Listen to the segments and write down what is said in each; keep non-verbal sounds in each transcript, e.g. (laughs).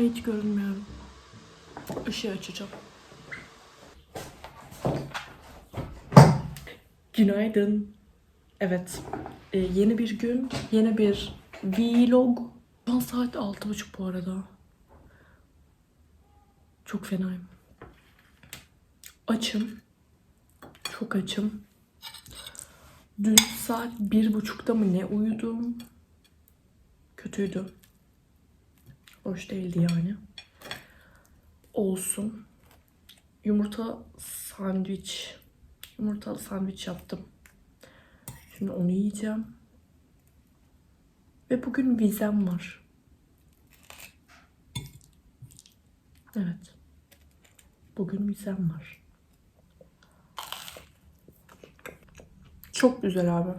hiç görünmüyorum. Işığı açacağım. Günaydın. Evet. Ee, yeni bir gün, yeni bir vlog. Şu an saat altı buçuk bu arada. Çok fenayım. Açım. Çok açım. Dün saat bir buçukta mı ne uyudum? Kötüydü. Hoş değildi yani. Olsun. Yumurta sandviç. Yumurtalı sandviç yaptım. Şimdi onu yiyeceğim. Ve bugün vizem var. Evet. Bugün vizem var. Çok güzel abi.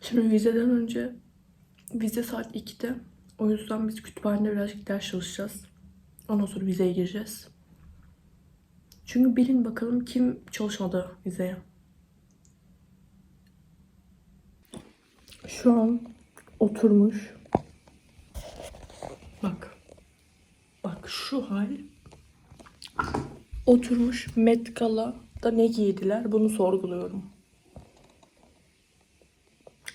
Şimdi vizeden önce vize saat 2'de. O yüzden biz kütüphanede birazcık ders çalışacağız. Ondan sonra vizeye gireceğiz. Çünkü bilin bakalım kim çalışmadı vizeye. Şu an oturmuş. Bak. Bak şu hal. Oturmuş Met Gala'da ne giydiler bunu sorguluyorum.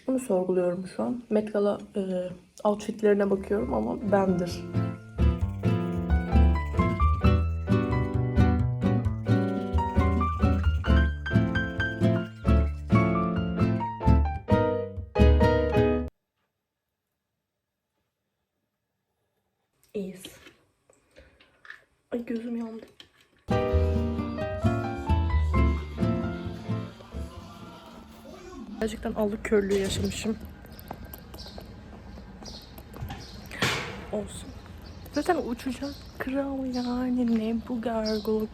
Bunu sorguluyorum şu an. Met Gala e, outfitlerine bakıyorum ama bendir. İyiyiz. Ay gözüm yandı. Gerçekten allık körlüğü yaşamışım. Olsun. Zaten uçacak kral yani ne bu gargoluk.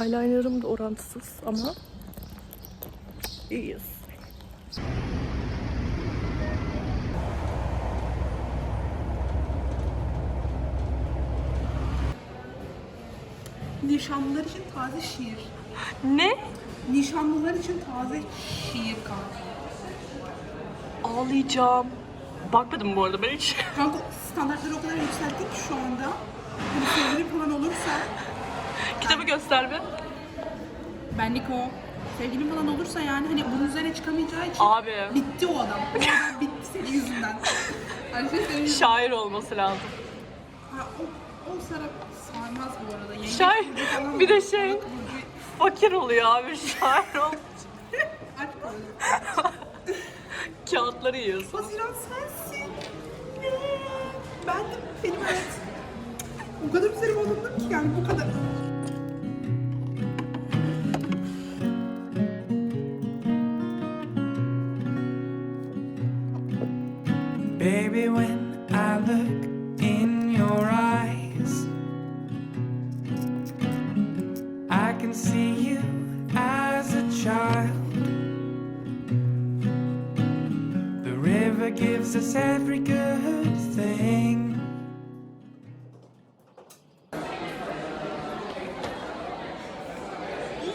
Eyelinerım da orantısız ama iyiyiz. Nişanlılar için taze şiir. Ne? Nişanlılar için taze şiir kanka. Ağlayacağım. Bakmadım bu arada ben hiç. Kanka standartları o kadar yükselttik ki şu anda. Hani sevgili falan olursa Kitabı göster bir. benlik o. Sevgilin falan olursa yani hani bunun üzerine çıkamayacağı için Abi. bitti o adam. O adam bitti senin yüzünden. Her (laughs) şey senin yüzünden. Şair olması lazım. Ha, o, o sarı sarmaz bu arada. Yenge Şair, falan bir de olur. şey- Fakir oluyor abi şair ol. (laughs) Aç böyle. (laughs) Kağıtları yiyorsun. Haziran sensin. Ben de benim hayat. O kadar üzerime alındım ki yani bu kadar. Baby, when I look The river gives us every good thing.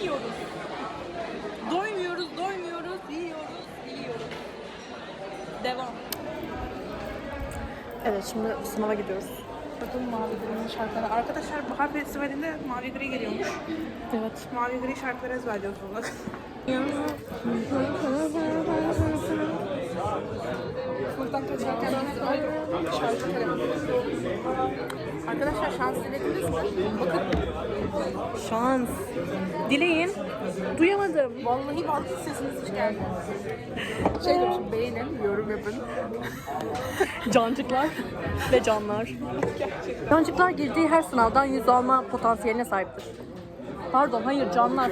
Yiyoruz. Doymuyoruz, doymuyoruz, yiyoruz, yiyoruz. Devam. Evet şimdi sınava gidiyoruz. Bakın Mavi Gri'nin şarkıları. Arkadaşlar Bahar Festivali'nde Mavi Gri geliyormuş. Evet. Mavi Gri şarkıları ezberliyoruz burada. Kaçarken. Arkadaşlar şans dilediniz mi? Bakın Şans. Dileyin. Duyamadım. vallahi baktı sesiniz hiç geldi. Şey demişim beğenin, yorum yapın. (laughs) Cancıklar ve canlar. Cancıklar girdiği her sınavdan yüz alma potansiyeline sahiptir. Pardon, hayır canlar.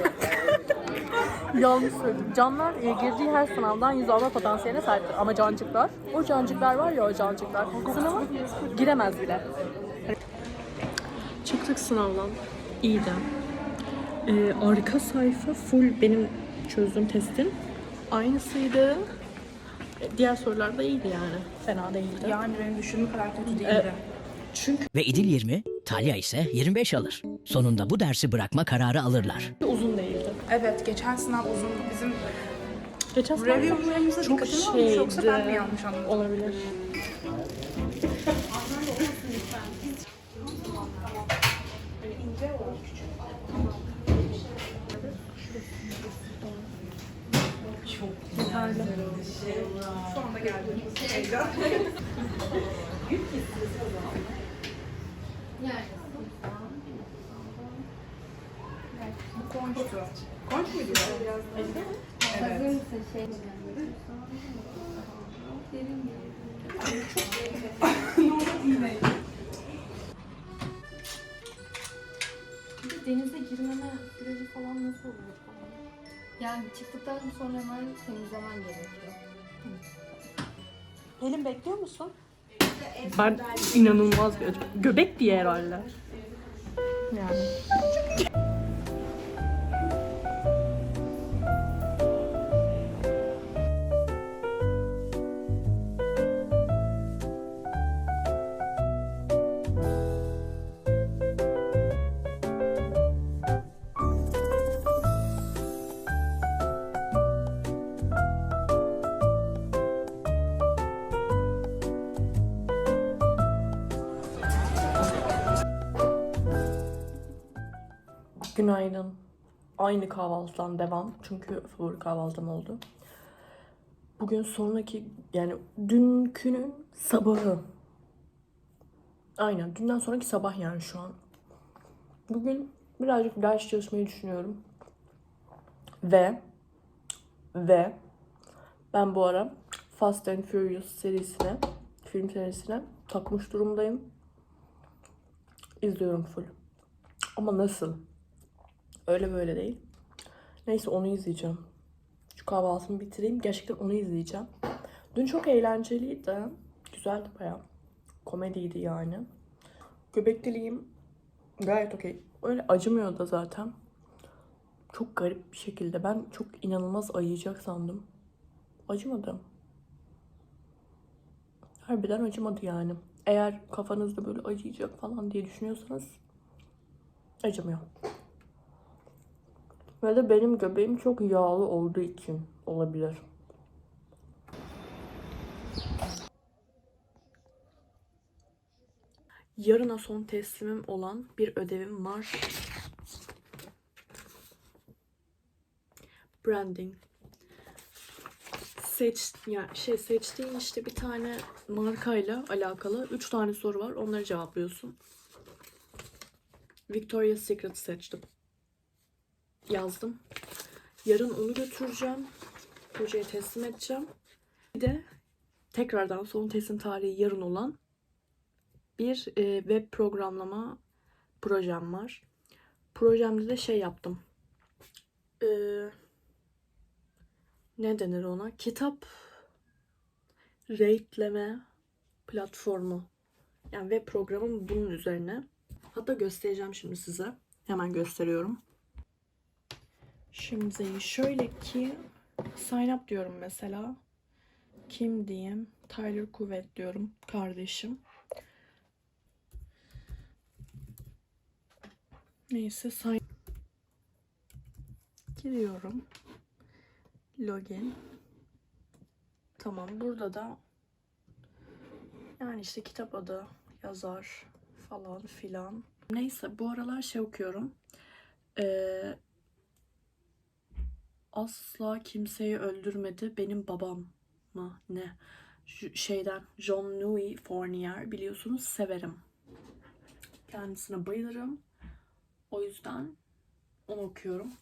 Yanlış söyledim. Canlar e, girdiği her sınavdan yüz alma potansiyeline sahiptir. Ama cancıklar, o cancıklar var ya o cancıklar. Sınava giremez bile. Çıktık sınavdan. İyi de. Ee, arka sayfa full benim çözdüğüm testin. Aynısıydı. E, Diğer sorular da iyiydi yani. Fena değildi. Yani benim düşündüğüm kadar kötü Ee, değildi. çünkü ve İdil 20, Talya ise 25 alır. Sonunda bu dersi bırakma kararı alırlar. uzun değildi. Evet geçen sınav uzundu. Bizim Geçen sınav review'larımıza çok dikkatini şeydi. yoksa ben mi yanlış anladım? Olabilir. Yeterli. Şu anda geldim. Heyecan. Yani. Bu konuştu. Konç muydu? Evet. Denize girmeme süreci falan nasıl oluyor falan? Yani çıktıktan sonra hemen temizlemen gerekiyor. Pelin bekliyor musun? Ben inanılmaz bir göbek diye herhalde. Yani. Günaydın. Aynı kahvaltıdan devam. Çünkü favori kahvaltım oldu. Bugün sonraki yani dünkünün sabahı. Aynen dünden sonraki sabah yani şu an. Bugün birazcık ders çalışmayı düşünüyorum. Ve ve ben bu ara Fast and Furious serisine, film serisine takmış durumdayım. İzliyorum full. Ama nasıl? Öyle böyle değil. Neyse onu izleyeceğim. Şu kahvaltımı bitireyim. Gerçekten onu izleyeceğim. Dün çok eğlenceliydi. Güzeldi bayağı. Komediydi yani. Göbek deliğim gayet okey. Öyle acımıyor da zaten. Çok garip bir şekilde. Ben çok inanılmaz ayıyacak sandım. Acımadı. Harbiden acımadı yani. Eğer kafanızda böyle acıyacak falan diye düşünüyorsanız acımıyor. Ve de benim göbeğim çok yağlı olduğu için olabilir. Yarına son teslimim olan bir ödevim var. Branding. Seç, yani şey seçtiğin işte bir tane markayla alakalı üç tane soru var. Onları cevaplıyorsun. Victoria's Secret seçtim yazdım. Yarın onu götüreceğim. Hocaya teslim edeceğim. Bir de tekrardan son teslim tarihi yarın olan bir e, web programlama projem var. Projemde de şey yaptım. E, ne denir ona? Kitap rate'leme platformu. Yani web programım bunun üzerine. Hatta göstereceğim şimdi size. Hemen gösteriyorum. Şimdi şöyle ki sign up diyorum mesela. Kim diyeyim? Tyler Kuvvet diyorum. Kardeşim. Neyse sign giriyorum. Login. Tamam burada da yani işte kitap adı, yazar falan filan. Neyse bu aralar şey okuyorum. Ee, asla kimseyi öldürmedi. Benim babam mı? Ne? J- şeyden John Louis Fournier biliyorsunuz severim. Kendisine bayılırım. O yüzden onu okuyorum.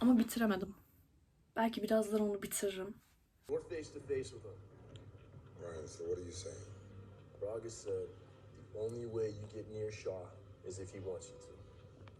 Ama bitiremedim. Belki birazdan onu bitiririm. We're face to face with him. Ryan, so what are you saying? Braga said the only way you get near Shaw is if he wants you to.